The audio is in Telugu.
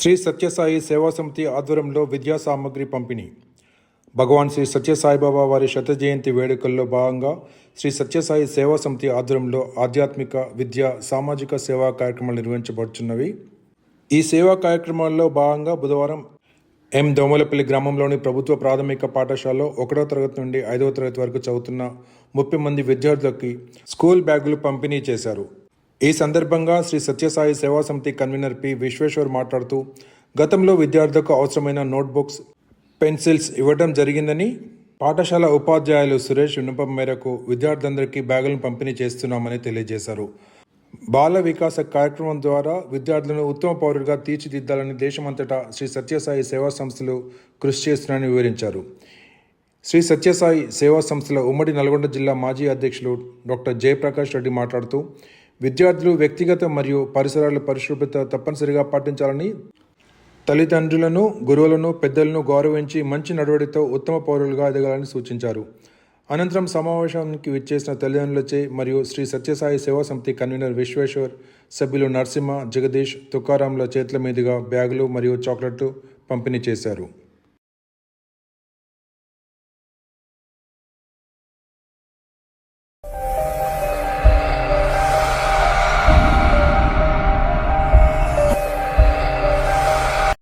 శ్రీ సత్యసాయి సేవా సమితి ఆధ్వర్యంలో విద్యా సామగ్రి పంపిణీ. భగవాన్ శ్రీ సత్యసాయిబాబా వారి శత జయంతి వేడుకల్లో భాగంగా శ్రీ సత్యసాయి సేవా సమితి ఆధ్వర్యంలో ఆధ్యాత్మిక విద్య సామాజిక సేవా కార్యక్రమాలు నిర్వహించబడుచున్నవి. ఈ సేవా కార్యక్రమాల్లో భాగంగా బుధవారం ఎం దోమలపల్లి గ్రామంలోని ప్రభుత్వ ప్రాథమిక పాఠశాలలో ఒకటో తరగతి నుండి ఐదవ తరగతి వరకు చదువుతున్న ముప్పై మంది విద్యార్థులకి స్కూల్ బ్యాగులు పంపిణీ చేశారు. ఈ సందర్భంగా శ్రీ సత్యసాయి సేవా సమితి కన్వీనర్ పి విశ్వేశ్వర్ మాట్లాడుతూ గతంలో విద్యార్థులకు అవసరమైన నోట్బుక్స్ పెన్సిల్స్ ఇవ్వడం జరిగిందని పాఠశాల ఉపాధ్యాయులు సురేష్ విన్నపం మేరకు విద్యార్థులందరికీ బ్యాగులను పంపిణీ చేస్తున్నామని తెలియజేశారు. బాల వికాస కార్యక్రమం ద్వారా విద్యార్థులను ఉత్తమ పౌరులుగా తీర్చిదిద్దాలని దేశమంతటా శ్రీ సత్యసాయి సేవా సంస్థలు కృషి చేస్తున్నారని వివరించారు. శ్రీ సత్యసాయి సేవా సంస్థల ఉమ్మడి నల్గొండ జిల్లా మాజీ అధ్యక్షులు డాక్టర్ జయప్రకాష్ రెడ్డి మాట్లాడుతూ విద్యార్థులు వ్యక్తిగత మరియు పరిసరాల పరిశుభ్రత తప్పనిసరిగా పాటించాలని తల్లిదండ్రులను గురువులను పెద్దలను గౌరవించి మంచి నడవడితో ఉత్తమ పౌరులుగా ఎదగాలని సూచించారు. అనంతరం సమావేశానికి విచ్చేసిన తల్లిదండ్రులచే మరియు శ్రీ సత్యసాయి సేవా సమితి కన్వీనర్ విశ్వేశ్వర్ సభ్యులు నరసింహ జగదీష్ తుకారాంల చేతుల మీదుగా బ్యాగులు మరియు చాక్లెట్లు పంపిణీ చేశారు.